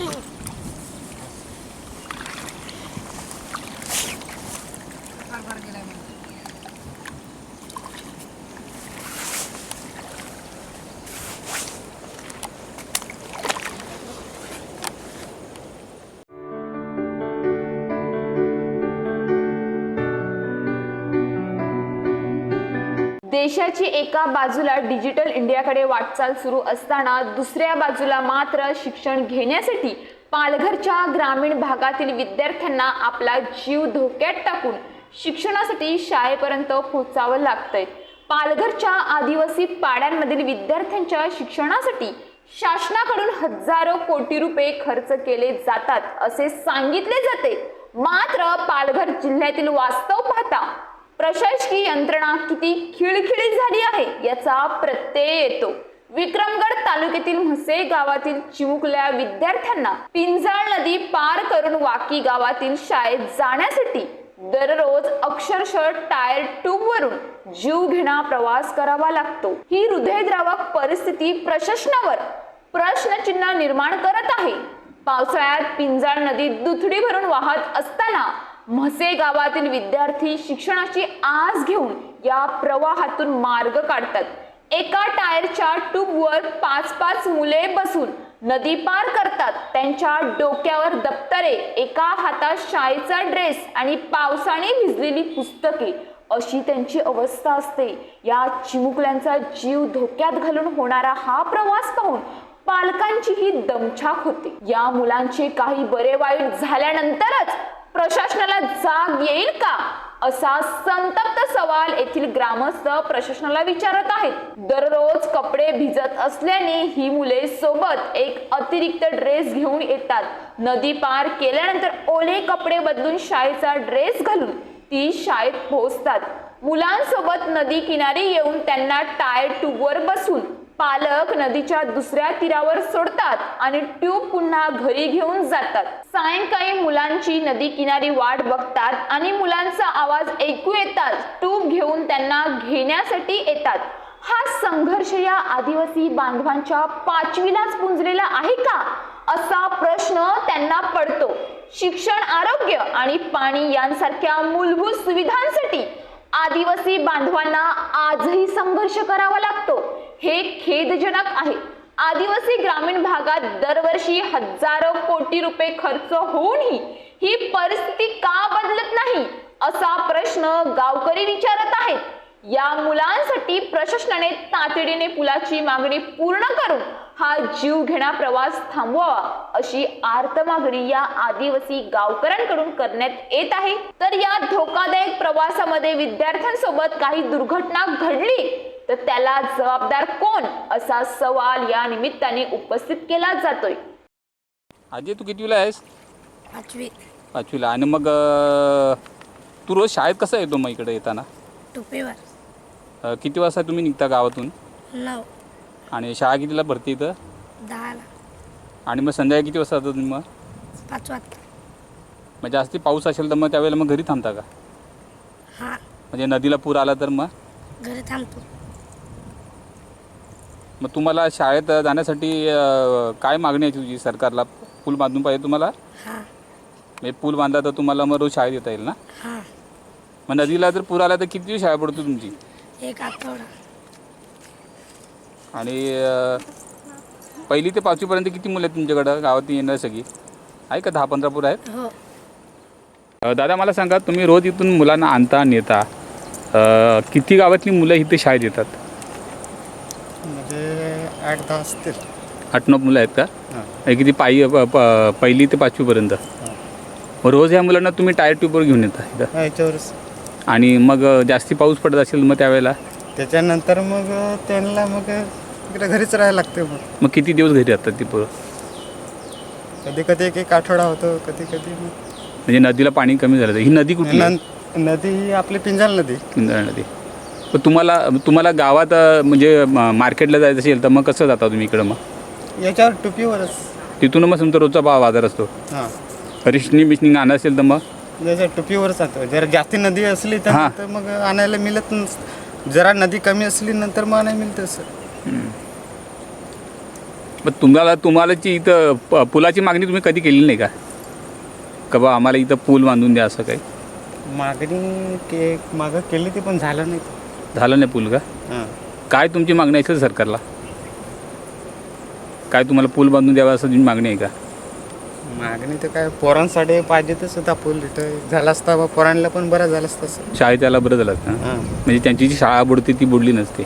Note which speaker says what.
Speaker 1: Oh. देशाची एका बाजूला डिजिटल इंडियाकडे वाटचाल सुरू असताना दुसऱ्या बाजूला मात्र शिक्षण घेण्यासाठी पालघरच्या ग्रामीण भागातील विद्यार्थ्यांना आपला जीव धोक्यात टाकून शिक्षणासाठी शाळेपर्यंत पोहोचावं लागतंय. पालघरच्या आदिवासी पाड्यांमधील विद्यार्थ्यांच्या शिक्षणासाठी शासनाकडून हजारो कोटी रुपये खर्च केले जातात असे सांगितले जाते. मात्र पालघर जिल्ह्यातील वास्तव पाहता प्रशासकीय यंत्रणा किती खिळखिळी झाली आहे याचा प्रत्यय येतो. विक्रमगड तालुक्यातील म्हसे गावातील चिमुकल्या विद्यार्थ्यांना पिंजाळ नदी पार करून वाकी गावातील शाळेत जाण्यासाठी दररोज अक्षरशः टायर ट्यूब वरून जीव घेणा प्रवास करावा लागतो. ही हृदयद्रावक परिस्थिती प्रशासनावर प्रश्नचिन्ह निर्माण करत आहे. पावसाळ्यात पिंजाळ नदी दुथडी भरून वाहत असताना म्हसे गावातील विद्यार्थी शिक्षणाची आस घेऊन या प्रवाहातून मार्ग काढतात. एका टायरच्या ट्यूबवर पाच पाच मुले बसून नदी पार करतात. त्यांच्या डोक्यावर दप्तरे एका हातात शाळेचा ड्रेस आणि पावसाने भिजलेली पुस्तके. अशी त्यांची अवस्था असते. या चिमुकल्यांचा जीव धोक्यात घालून होणारा हा प्रवास पाहून पालकांचीही दमछाक होते. या मुलांचे काही बरे वाईट झाल्यानंतरच प्रशासनाला जाग येईल का? असा संतप्त सवाल येथील ग्रामस्थ प्रशासनाला विचारत आहेत. दररोज कपडे भिजत असल्याने ही मुले सोबत एक अतिरिक्त ड्रेस घेऊन येतात. नदी पार केल्यानंतर ओले कपडे बदलून शाळेचा ड्रेस घालून ती शाळेत पोहोचतात. मुलांसोबत नदी किनारी येऊन त्यांना टायर ट्यूबवर बसून पालक नदीच्या दुसऱ्या तीरावर सोडतात आणि ट्यूब पुन्हा घरी घेऊन जातात. सायंकाळी मुलांची नदी किनारी वाट बघतात आणि मुलांचा आवाज ऐकू येतात. ट्यूब घेऊन त्यांना घेण्यासाठी येतात. हा संघर्ष या आदिवासी बांधवांच्या पाचवीलाच पुंजलेला आहे का? असा प्रश्न त्यांना पडतो. शिक्षण आरोग्य आणि पाणी यांसारख्या मूलभूत सुविधांसाठी आदिवासी बांधवांना आजही संघर्ष करावा लागतो. हे खेदजनक आहे. आदिवासी ग्रामीण भागात दरवर्षी हजारो कोटी रुपये खर्च होऊनही ही परिस्थिती का बदलत नाही असा प्रश्न गावकरी विचारत आहेत. या मुलांसाठी प्रशासनाने तातडीने पुलाची मागणी पूर्ण करून हा जीव घेणा प्रवास थांबवावा अशी आर्त मागणी या आदिवासी गावकऱ्यांकडून करण्यात येत आहे. तर या धोकादायक प्रवासामध्ये विद्यार्थ्यांसोबत काही दुर्घटना घडली? तर त्याला जबाबदार कोण असा सवाल या निमित्ताने उपस्थित केला जातोय.
Speaker 2: अजय तू कितवीला आहेस?
Speaker 3: पाचवी.
Speaker 2: पाचवीला. आणि मग अं, तू रोज शाळेत कसा येतो मग इकडे येताना?
Speaker 3: टोपेवर.
Speaker 2: अं, किती वाजता तुम्ही निघता गावातून?
Speaker 3: नऊ.
Speaker 2: आणि शाळा कितीला भरते इथं?
Speaker 3: दहाला.
Speaker 2: आणि मग संध्याकाळी किती वाजता जाता तुम्ही मग?
Speaker 3: पाच वाजता.
Speaker 2: मग जास्ती पाऊस असेल तर मग त्यावेळेला मग घरी थांबता का?
Speaker 3: हा.
Speaker 2: म्हणजे नदीला पूर आला तर मग?
Speaker 3: घरी थांबतो.
Speaker 2: मग तुम्हाला शाळेत जाण्यासाठी अं, काय मागणी आहे तुझी सरकारला? पूल बांधून पाहिजे तुम्हाला?
Speaker 3: हा.
Speaker 2: म्हणजे पूल बांधला तर तुम्हाला मग रोज शाळेत येता येईल ना?
Speaker 3: हा.
Speaker 2: मग नदीला जर पूर आला तर किती दिवस शाळा पडतो तुमची?
Speaker 3: एक आठवडा.
Speaker 2: आणि अ, पहिली ते पाचवीपर्यंत किती मुलं आहेत तुमच्याकडं? गावात येणार सगळी? आहे का दहा पंधरा पोरं आहेत?
Speaker 3: हो.
Speaker 2: अ, दादा मला सांगा तुम्ही रोज इथून मुलांना आणता नेता किती गावातली मुलं इथे शाळेत येतात?
Speaker 4: आठ दहा असतील.
Speaker 2: आठ नऊ मुलं आहेत का? आणि किती पायी प- प- पहिली ते पाचवीपर्यंत मग रोज ह्या मुलांना तुम्ही टायर ट्यूबवर घेऊन येता इथं?
Speaker 4: हा, याच्यावरच.
Speaker 2: आणि मग अ, जास्ती पाऊस पडत असेल मग त्यावेळेला?
Speaker 4: त्याच्यानंतर मग त्यांना मग इकडे घरीच राहायला लागते मग.
Speaker 2: मग किती दिवस घरी राहतात ती पोरं?
Speaker 4: कधी कधी एक एक आठवडा होतो कधी कधी मग.
Speaker 2: म्हणजे नदीला पाणी कमी झालं तर. ही नदी कुठली आहे?
Speaker 4: नं- नदी ही आपली पिंजाल नदी.
Speaker 2: इंद्रायणी नदी. पण तुम्हाला तुम्हाला गावात म्हणजे मार्केटला जायचं असेल तर मग कसं जाता तुम्ही इकडं मग?
Speaker 4: याच्यावर टुपीवरच.
Speaker 2: तिथून मग तुमचा रोजचा भाव बाजार असतो.
Speaker 4: हां.
Speaker 2: रिशनी बिशनी आणा असेल तर मग?
Speaker 4: याच्या टुपीवरच जातो. जर जास्ती नदी असली तर मग आणायला मिळत जरा नदी कमी असली नंतर मग आणायला मिळतं
Speaker 2: मग तुम्हाला तुम्हाला इथं पुलाची मागणी तुम्ही कधी केलेली नाही का? का बा आम्हाला इथं पूल बांधून द्या असं काही?
Speaker 4: मागणी के मागं केली ती पण झालं नाही.
Speaker 2: झालं नाही पूल का
Speaker 4: हां.
Speaker 2: काय तुमची मागणी आहे सर सरकारला? काय तुम्हाला पूल बांधून द्यावा असं तुमची मागणी आहे का?
Speaker 4: मागणी तर काय पोरांसाठी पाहिजे तसं होता पूल इथं झाला असता बा पोरांना पण बरं झालं असतं
Speaker 2: शाळेत यायला बरं झालं असतं.
Speaker 4: हां.
Speaker 2: म्हणजे त्यांची जी शाळा बुडते ती बुडली नसते.